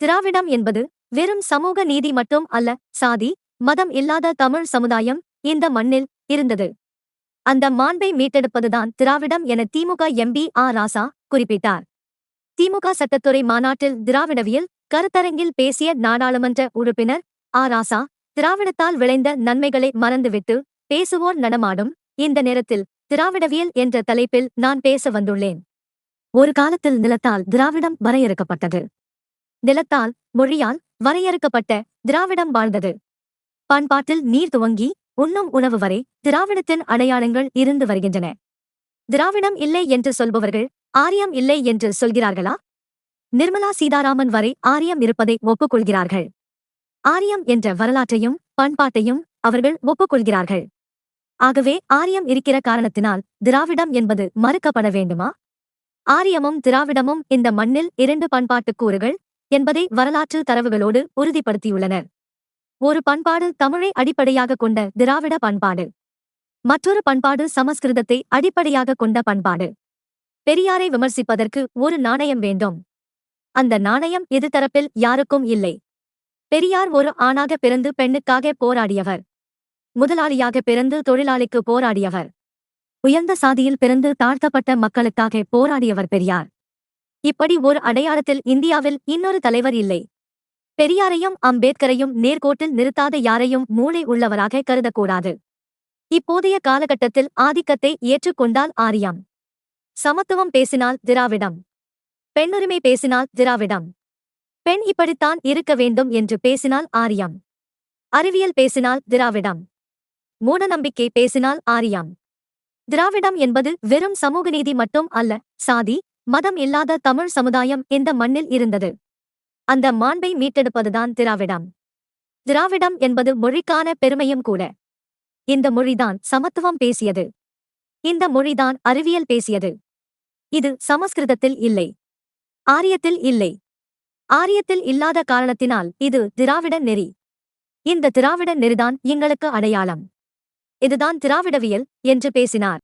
திராவிடம் என்பது வெறும் சமூக நீதி மட்டும் அல்ல சாதி மதம் இல்லாத தமிழ் சமுதாயம் இந்த மண்ணில் இருந்தது. அந்த மாண்பை மீட்டெடுப்பதுதான் திராவிடம் என திமுக எம்பி ஆ. ராசா குறிப்பிட்டார். திமுக சட்டத்துறை மாநாட்டில் திராவிடவியல் கருத்தரங்கில் பேசிய நாடாளுமன்ற உறுப்பினர் ஆ. ராசா திராவிடத்தால் விளைந்த நன்மைகளை மறந்துவிட்டு பேசுவோர் நடமாடும் இந்த நேரத்தில் திராவிடவியல் என்ற தலைப்பில் நான் பேச வந்துள்ளேன். ஒரு காலத்தில் நிலத்தால் திராவிடம் வரையறுக்கப்பட்டது. நிலத்தால் மொழியால் வரையறுக்கப்பட்ட திராவிடம் வாழ்ந்தது. பண்பாட்டில் நீர் துவங்கி உண்ணும் உணவு வரை திராவிடத்தின் அடையாளங்கள் இருந்து வருகின்றன. திராவிடம் இல்லை என்று சொல்பவர்கள் ஆரியம் இல்லை என்று சொல்கிறார்களா? நிர்மலா சீதாராமன் வரை ஆரியம் இருப்பதை ஒப்புக்கொள்கிறார்கள். ஆரியம் என்ற வரலாற்றையும் பண்பாட்டையும் அவர்கள் ஒப்புக்கொள்கிறார்கள். ஆகவே ஆரியம் இருக்கிற காரணத்தினால் திராவிடம் என்பது மறுக்கப்பட வேண்டுமா? ஆரியமும் திராவிடமும் இந்த மண்ணில் இரண்டு பண்பாட்டுக் கூறுகள் என்பதை வரலாற்று தரவுகளோடு உறுதிப்படுத்தியுள்ளனர் ஒரு பண்பாடு தமிழை அடிப்படையாக கொண்ட திராவிட பண்பாடு. மற்றொரு பண்பாடு சமஸ்கிருதத்தை அடிப்படையாக கொண்ட பண்பாடு. பெரியாரை விமர்சிப்பதற்கு ஒரு நாணயம் வேண்டும். அந்த நாணயம் எதிர்த்தரப்பில் யாருக்கும் இல்லை. பெரியார் ஒரு ஆணாக பிறந்து பெண்ணுக்காக போராடியவர். முதலாளியாக பிறந்து தொழிலாளிக்கு போராடியவர். உயர்ந்த சாதியில் பிறந்து தாழ்த்தப்பட்ட மக்களுக்காக போராடியவர் பெரியார். இப்படி ஒரு அடையாளத்தில் இந்தியாவில் இன்னொரு தலைவர் இல்லை. பெரியாரையும் அம்பேத்கரையும் நேர்கோட்டில் நிறுத்தாத யாரையும் மூளை உள்ளவராக கருதக்கூடாது. இப்போதைய காலகட்டத்தில் ஆதிக்கத்தை ஏற்றுக்கொண்டால் ஆரியம். சமத்துவம் பேசினால் திராவிடம். பெண்ணுரிமை பேசினால் திராவிடம். பெண் இப்படித்தான் இருக்க வேண்டும் என்று பேசினால் ஆரியம். அறிவியல் பேசினால் திராவிடம். மூடநம்பிக்கை பேசினால் ஆரியம். திராவிடம் என்பது வெறும் சமூக நீதி மட்டும் அல்ல சாதி மதம் இல்லாத தமிழ் சமுதாயம் இந்த மண்ணில் இருந்தது? அந்த மாண்பை மீட்டெடுப்பதுதான் திராவிடம். திராவிடம் என்பது மொழிக்கான பெருமையும் கூட. இந்த மொழிதான் சமத்துவம் பேசியது. இந்த மொழிதான் அறிவியல் பேசியது. இது சமஸ்கிருதத்தில் இல்லை. ஆரியத்தில் இல்லை. ஆரியத்தில் இல்லாத காரணத்தினால் இது திராவிட நெறி. இந்த திராவிட நெறிதான் எங்களுக்கு அடையாளம். இதுதான் திராவிடவியல் என்று பேசினார்.